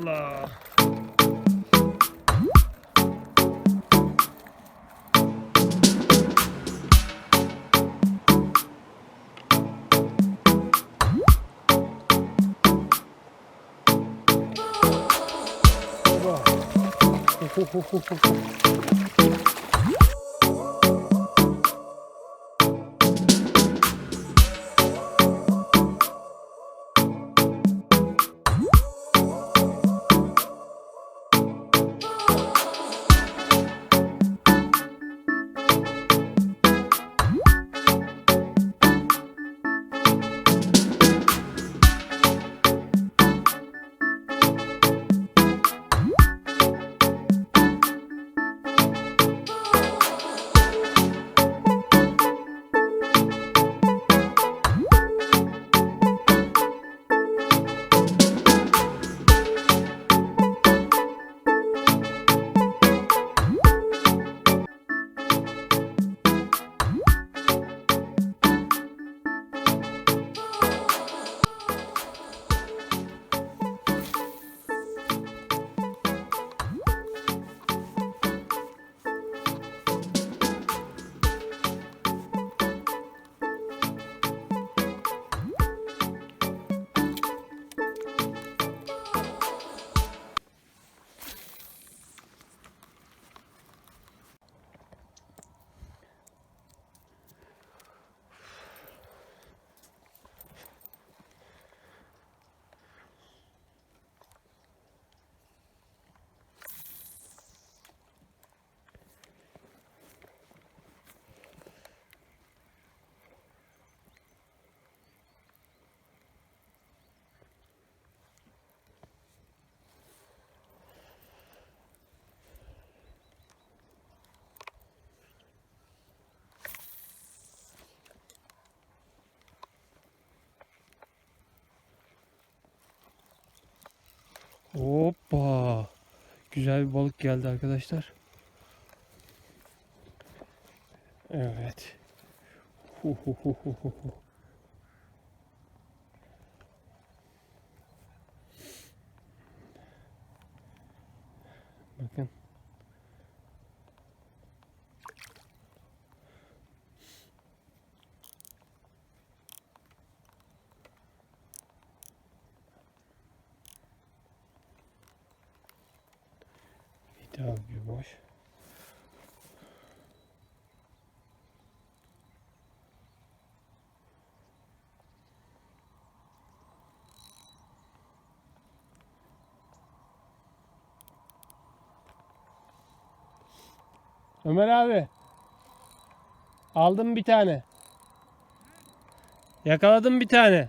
마샬라. 호호호호호 Hoppa. Güzel bir balık geldi arkadaşlar. Evet. Hu. Bakın. Daha bir boş. Ömer abi. Aldım bir tane. Yakaladım bir tane.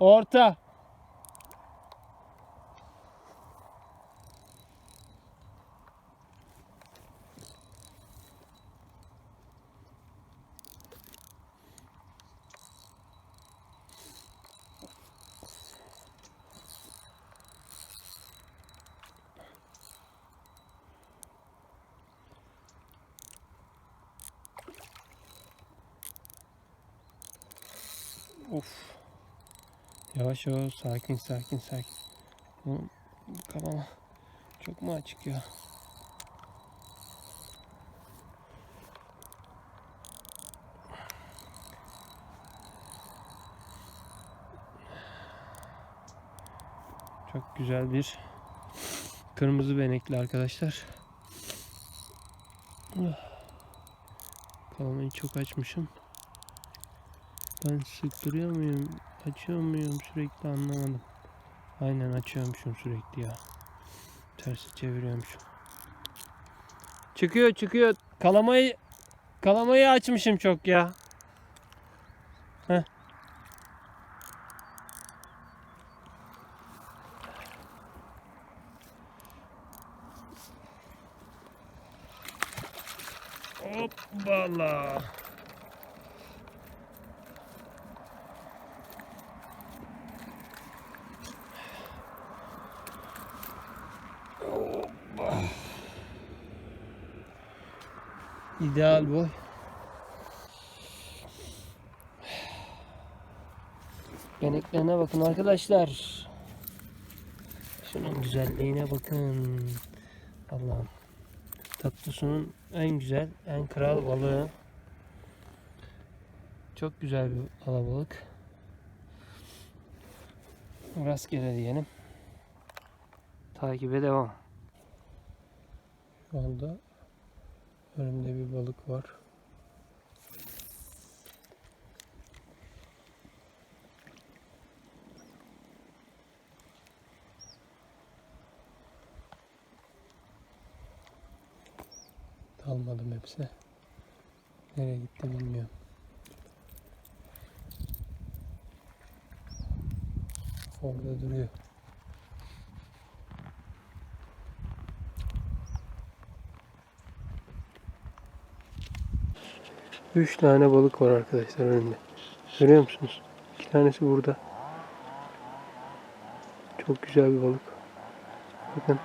Orta. Of. Yavaş yavaş sakin sakin sakin. Oğlum, Kafama çok mu açık ya? Çok güzel bir kırmızı benekli arkadaşlar. Kalamayı çok açmışım. Ben sıktırıyor muyum? Açıyor muyum sürekli anlamadım. Aynen açıyormuşum sürekli ya. Tersi çeviriyormuşum. Çıkıyor çıkıyor. Kalamayı kalamayı açmışım çok ya. Heh. Hoppala. İdeal boy. Beneklerine bakın arkadaşlar. Şunun güzelliğine bakın. Allah'ım. Tatlı sunun en güzel, en kral balığı. Çok güzel bir alabalık. Rastgele diyelim. Takibe devam. Şu anda önümde bir balık var. Dalmadım hepsi. Nereye gitti bilmiyorum. Orada duruyor. Üç tane balık var arkadaşlar önümde. Görüyor musunuz? İki tanesi burada. Çok güzel bir balık. Bakın.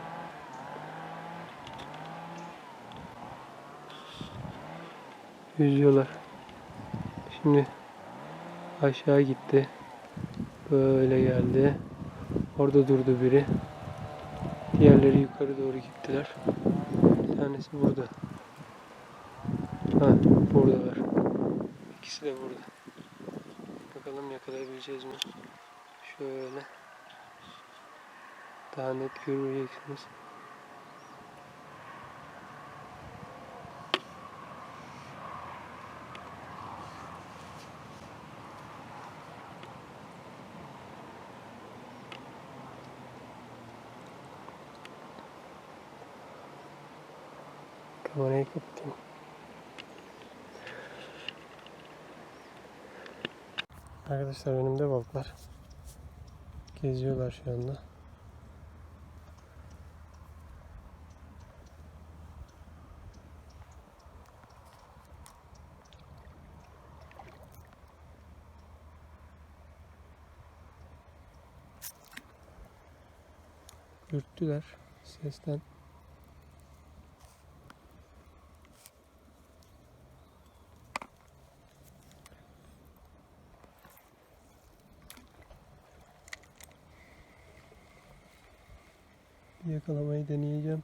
Yüzüyorlar. Şimdi aşağı gitti. Böyle geldi. Orada durdu biri. Diğerleri yukarı doğru gittiler. Bir tanesi burada. Ha, buradalar. İkisi de burada. Bakalım yakalayabileceğiz mi? Şöyle. Daha net göreceksiniz. Arkadaşlar önümde balıklar. Geziyorlar şu anda. Ürktüler sesten. Yakalamayı deneyeceğim.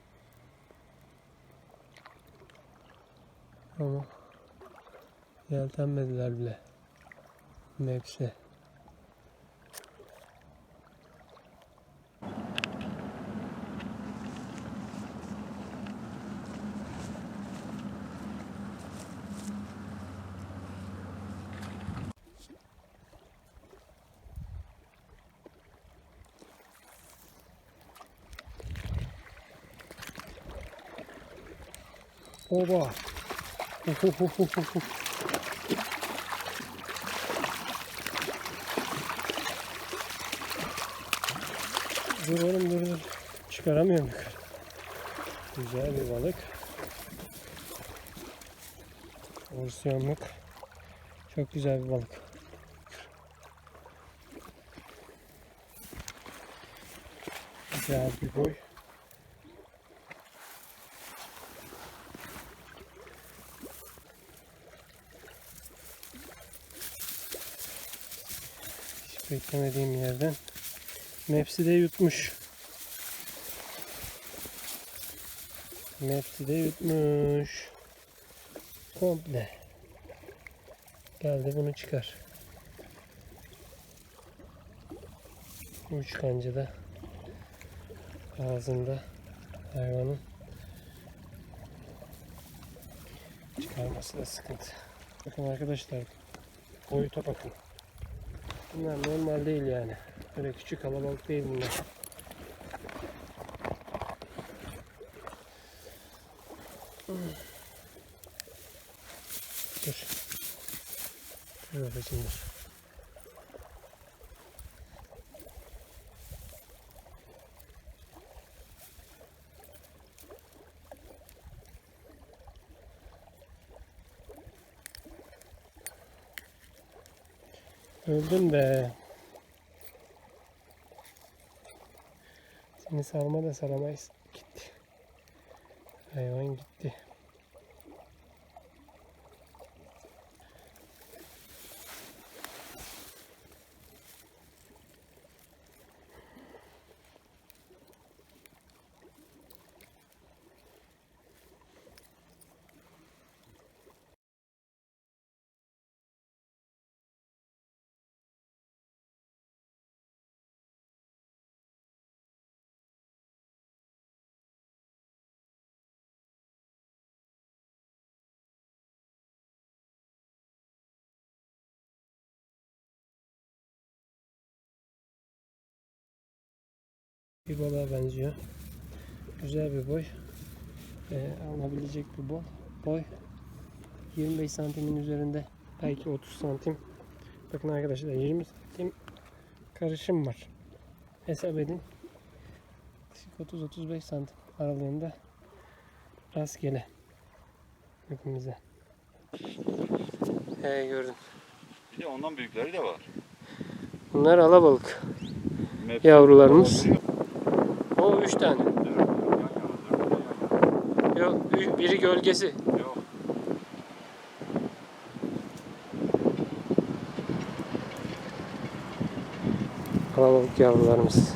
Ama yeltenmediler bile. Hepsi. Oba. dur oğlum dur dur. Çıkaramıyorum yukarı. Güzel bir balık. Porsiyonluk. Çok güzel bir balık. Güzel bir boy. Beklemediğim yerden. Mepsi de yutmuş. Mepsi de yutmuş. Komple. Geldi bunu çıkar. Üç kanca da ağzında hayvanın çıkarması da sıkıntı. Bakın arkadaşlar boyuta bakın. Bunlar normal değil yani. Böyle küçük kalabalık değil bunlar. Dur. Dur dur. Öldüm be. Seni sarma da saramayız. Gitti. Hayvan gitti. Bir balığa benziyor. Güzel bir boy. Ee, alınabilecek bir boy. boy. 25 santimin üzerinde. Belki 30 santim. Bakın arkadaşlar 20 santim karışım var. Hesap edin. 30-35 santim aralığında rastgele. Hepimize. He gördüm. Bir de ondan büyükleri de var. Bunlar alabalık. Mevsim Yavrularımız. olabiliyor. O 3 tane. Yok biri gölgesi. Yok. Alabalık yavrularımız.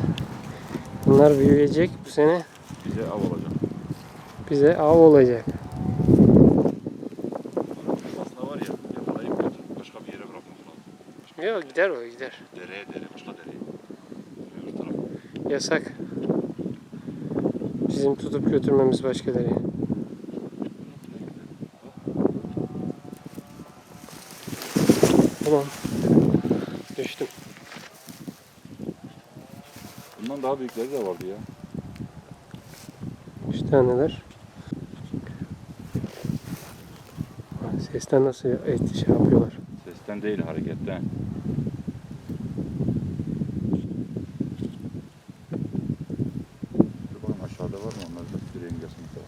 Bunlar büyüyecek bu sene Bize av olacak. bize av olacak. Aslında var ya yakalayıp götürüp başka bir yere bırakmak lazım. Yok gider o gider. Dereye dere başka dereye. Yasak. Bizim tutup götürmemiz başka dereye. Tamam. Düştüm. Bundan daha büyükleri de vardı ya. Üç taneler. Sesten nasıl et şey yapıyorlar. Sesten değil hareketten. Dur bakalım aşağıda var mı? Onlar da direğin kesinlikle var.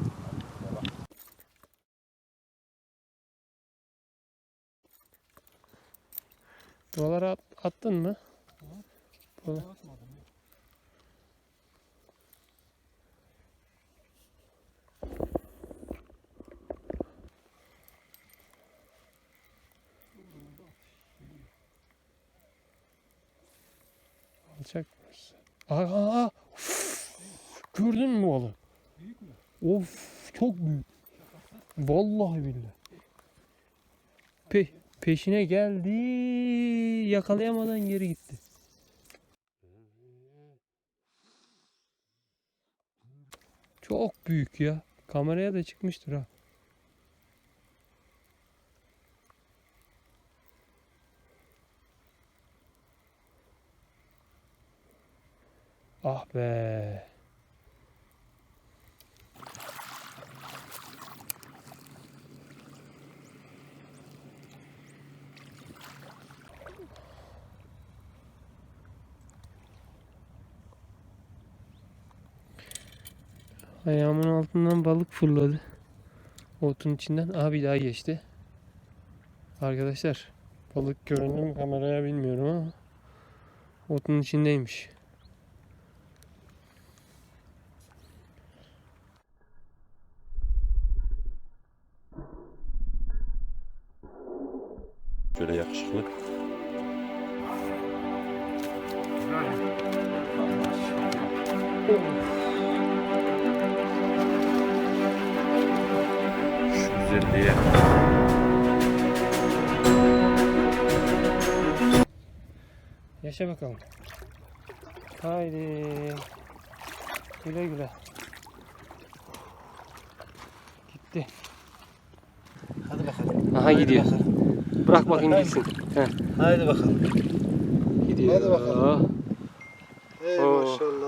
Buralara at- attın mı? Buralara- Alacak mısın? Aa, uf! gördün mü balığı? Of çok büyük. Vallahi billahi. Pe peşine geldi. Yakalayamadan geri gitti. Çok büyük ya. Kameraya da çıkmıştır ha. Ah be. Ayağımın altından balık fırladı. Otun içinden. Aha bir daha geçti. Arkadaşlar balık göründü mü kameraya bilmiyorum ama otun içindeymiş. Şöyle yakışıklı. Şu güzelliğe. Yaşa bakalım. Haydi. Güle güle. Gitti. Hadi bakalım. Aha gidiyor. Bırak bakayım gitsin. Heh, Haydi bakalım. gidiyor. Hadi bakalım. Ey Oo. maşallah.